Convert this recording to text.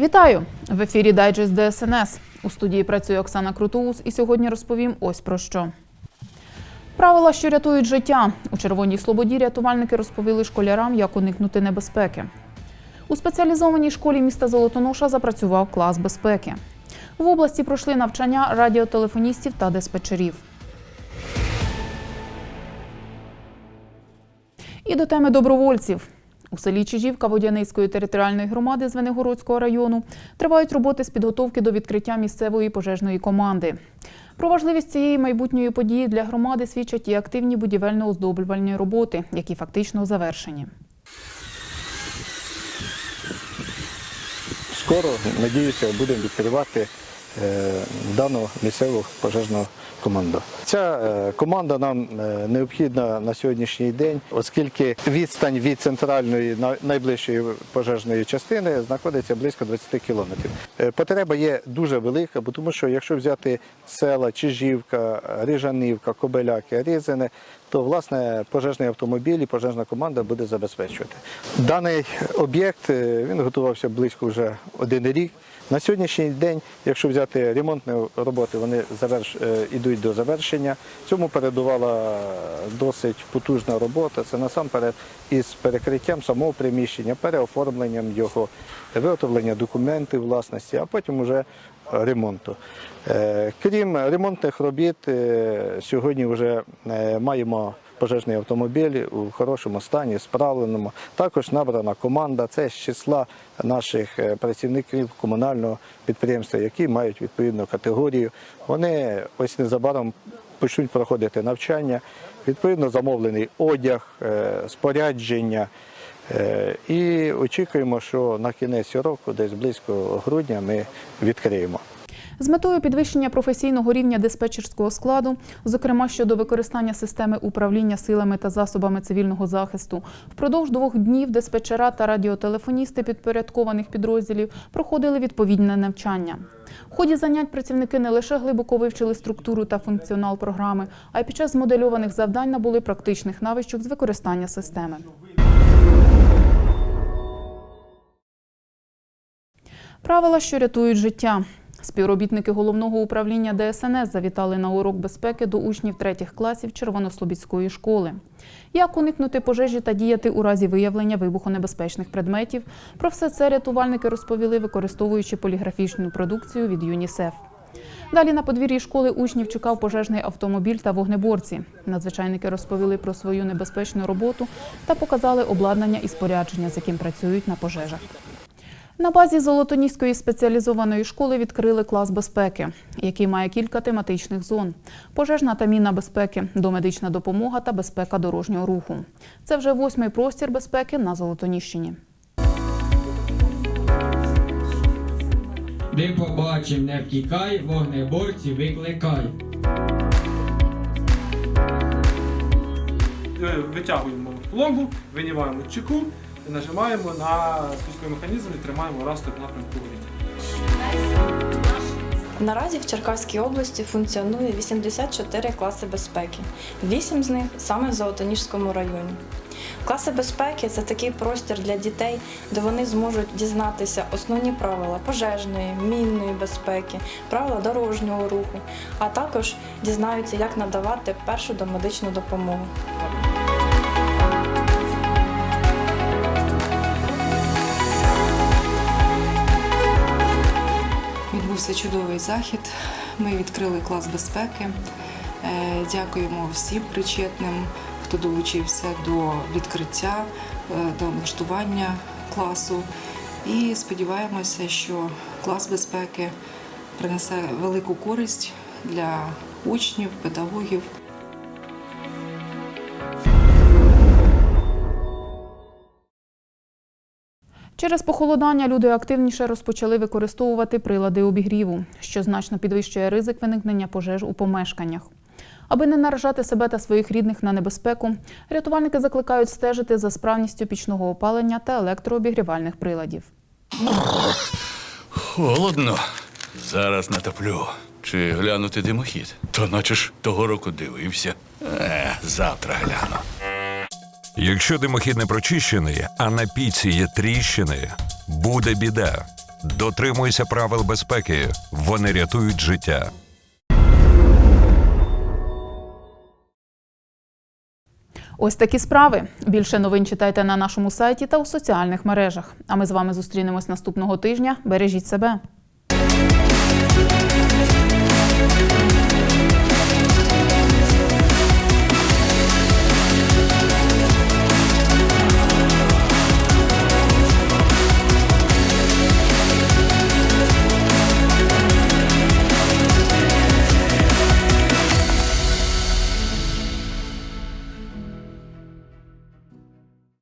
Вітаю! В ефірі Дайджест ДСНС. У студії працює Оксана Крутоус і сьогодні розповім ось про що. Правила, що рятують життя. У Червоній Слободі рятувальники розповіли школярам, як уникнути небезпеки. У спеціалізованій школі міста Золотоноша запрацював клас безпеки. В області пройшли навчання радіотелефоністів та диспетчерів. І до теми добровольців. У селі Чижівка Водяницької територіальної громади Звенигородського району тривають роботи з підготовки до відкриття місцевої пожежної команди. Про важливість цієї майбутньої події для громади свідчать і активні будівельно-оздоблювальні роботи, які фактично завершені. Скоро, надіюся, будемо відкривати дану місцеву пожежну команду. Ця е, команда нам е, необхідна на сьогоднішній день, оскільки відстань від центральної на- найближчої пожежної частини знаходиться близько 20 кілометрів. Е, Потреба є дуже велика, бо тому що якщо взяти села Чижівка, Рижанівка, Кобеляки, Різине, то власне пожежний автомобіль і пожежна команда буде забезпечувати. Даний об'єкт е, він готувався близько вже один рік. На сьогоднішній день, якщо взяти ремонтні роботи, вони заверш... е, ідуть до завершення. Цьому передувала досить потужна робота. Це насамперед із перекриттям самого приміщення, переоформленням його, виготовлення документів власності, а потім уже ремонту. Е, Крім ремонтних робіт, е, сьогодні вже е, маємо пожежний автомобіль у хорошому стані, справленому. Також набрана команда. Це з числа наших працівників комунального підприємства, які мають відповідну категорію. Вони ось незабаром почнуть проходити навчання. Відповідно, замовлений одяг, спорядження. Е, І очікуємо, що на кінець року, десь близько грудня, ми відкриємо. З метою підвищення професійного рівня диспетчерського складу, зокрема щодо використання системи управління силами та засобами цивільного захисту, впродовж двох днів диспетчера та радіотелефоністи підпорядкованих підрозділів проходили відповідне навчання. В ході занять працівники не лише глибоко вивчили структуру та функціонал програми, а й під час змодельованих завдань набули практичних навичок з використання системи. Правила, що рятують життя. Співробітники головного управління ДСНС завітали на урок безпеки до учнів третіх класів Червонослобідської школи. Як уникнути пожежі та діяти у разі виявлення вибухонебезпечних предметів? Про все це рятувальники розповіли, використовуючи поліграфічну продукцію від ЮНІСЕФ. Далі на подвір'ї школи учнів чекав пожежний автомобіль та вогнеборці. Надзвичайники розповіли про свою небезпечну роботу та показали обладнання і спорядження, з яким працюють на пожежах. На базі Золотоніської спеціалізованої школи відкрили клас безпеки, який має кілька тематичних зон: пожежна та мінна безпеки, домедична допомога та безпека дорожнього руху. Це вже восьмий простір безпеки на Золотоніщині. Ми побачим, не втікай, вогнеборці викликай. Е, витягуємо пломбу, винімаємо чеку, нажимаємо на спусковий механізм і тримаємо раз тут напрямку горіння. Наразі в Черкаській області функціонує 84 класи безпеки. Вісім з них саме в Золотоніжському районі. Класи безпеки це такий простір для дітей, де вони зможуть дізнатися основні правила пожежної, мінної безпеки, правила дорожнього руху, а також дізнаються, як надавати першу домедичну допомогу. Відбувся чудовий захід. Ми відкрили клас безпеки. Е, Дякуємо всім причетним, хто долучився до відкриття, е, до облаштування класу. І сподіваємося, що клас безпеки принесе велику користь для учнів, педагогів. Через похолодання люди активніше розпочали використовувати прилади обігріву, що значно підвищує ризик виникнення пожеж у помешканнях. Аби не наражати себе та своїх рідних на небезпеку, рятувальники закликають стежити за справністю пічного опалення та електрообігрівальних приладів. Холодно. Зараз натоплю. Чи глянути димохід? То наче ж того року дивився. Е, завтра гляну. Якщо димохід не прочищений, а на піці є тріщини, буде біда. Дотримуйся правил безпеки. Вони рятують життя. Ось такі справи. Більше новин читайте на нашому сайті та у соціальних мережах. А ми з вами зустрінемось наступного тижня. Бережіть себе.